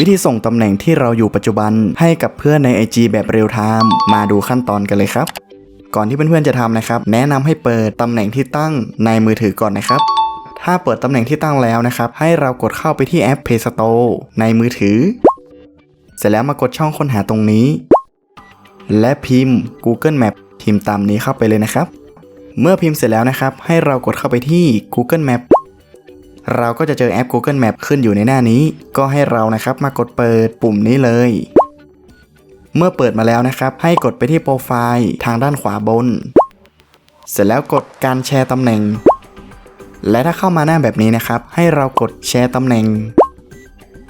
วิธีส่งตำแหน่งที่เราอยู่ปัจจุบันให้กับเพื่อนใน IG แบบเรียลไทม์มาดูขั้นตอนกันเลยครับ ก่อนที่เพื่อนๆจะทำนะครับ แนะนำให้เปิดตำแหน่งที่ตั้งในมือถือก่อนนะครับถ้าเปิดตำแหน่งที่ตั้งแล้วนะครับ ให้เรากดเข้าไปที่แอป Play Store ในมือถือ เสร็จแล้วมากดช่องค้นหาตรงนี้ และพิมพ์ Google Map พิมพ์ตามนี้เข้าไปเลยนะครับ เมื่อพิมพ์เสร็จแล้วนะครับ ให้เรากดเข้าไปที่ Google Map เราก็จะเจอแอป Google Map ขึ้นอยู่ในหน้านี้ ก็ให้เรานะครับมากดเปิดปุ่มนี้เลย เมื่อเปิดมาแล้วนะครับ ให้กดไปที่โปรไฟล์ทางด้านขวาบน เสร็จแล้วกดการแชร์ตำแหน่ง และถ้าเข้ามาหน้าแบบนี้นะครับ ให้เรากดแชร์ตำแหน่ง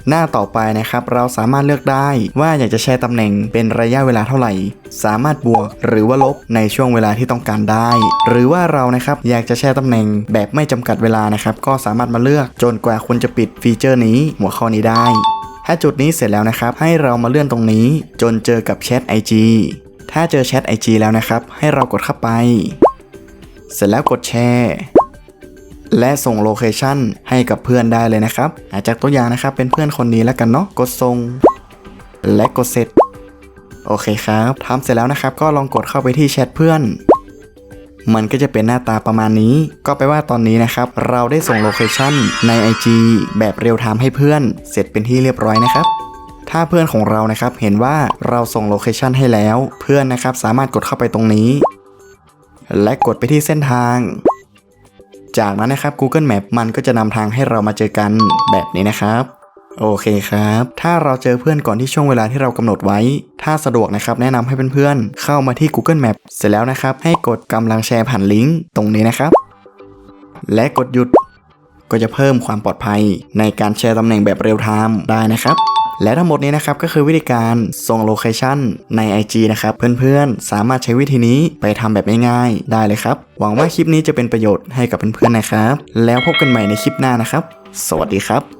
หน้าต่อไปนะครับ เราสามารถเลือกได้ว่าอยากจะแชร์ตำแหน่งเป็นระยะเวลาเท่าไหร่ สามารถบวกหรือว่าลบในช่วงเวลาที่ต้องการได้ หรือว่าเรานะครับอยากจะแชร์ตำแหน่งแบบไม่จำกัดเวลานะครับ ก็สามารถมาเลือกจนกว่าคุณจะปิดฟีเจอร์นี้หัวข้อนี้ได้ ถ้าจุดนี้เสร็จแล้วนะครับ ให้เรามาเลื่อนตรงนี้ จนเจอกับแชท IG ถ้าเจอแชท IG แล้วนะครับ ให้เรากดเข้าไป เสร็จแล้วกดแชร์ และส่งโลเคชันให้กับเพื่อนได้เลยนะครับอาจากตัวอย่างนะครับเป็นเพื่อนคนนี้แล้วกันเนาะกดส่ง และกดเสร็จ โอเคครับทำเสร็จแล้วนะครับ ก็ลองกดเข้าไปที่แชทเพื่อนมันก็จะเป็นหน้าตาประมาณนี้ ก็แปลว่าตอนนี้นะครับ เราได้ส่งโลเคชันใน IG แบบเรียลไทม์ให้เพื่อน เสร็จเป็นที่เรียบร้อยนะครับ ถ้าเพื่อนของเรานะครับ เห็นว่าเราส่งโลเคชันให้แล้ว เพื่อนนะครับสามารถกดเข้าไปตรงนี้ และกดไปที่เส้นทาง จากนั้นนะครับ Google Map มันก็จะนำทางให้เรามาเจอกันแบบนี้นะครับโอเคครับ ถ้าเราเจอเพื่อนก่อนที่ช่วงเวลาที่เรากำหนดไว้ ถ้าสะดวกนะครับ แนะนำให้เพื่อนๆ เข้ามาที่ Google Map เสร็จแล้วนะครับ ให้กดกำลังแชร์ผ่านลิงก์ตรงนี้นะครับ และกดหยุด ก็จะเพิ่มความปลอดภัยในการแชร์ตำแหน่งแบบเรียลไทม์ได้นะครับ และทั้งหมดนี้นะครับก็คือวิธีการส่งโลเคชันใน IG นะครับเพื่อนๆ สามารถใช้วิธีนี้ไปทำแบบง่ายๆได้เลยครับ หวังว่าคลิปนี้จะเป็นประโยชน์ให้กับเพื่อนๆนะครับ แล้วพบกันใหม่ในคลิปหน้านะครับ สวัสดีครับ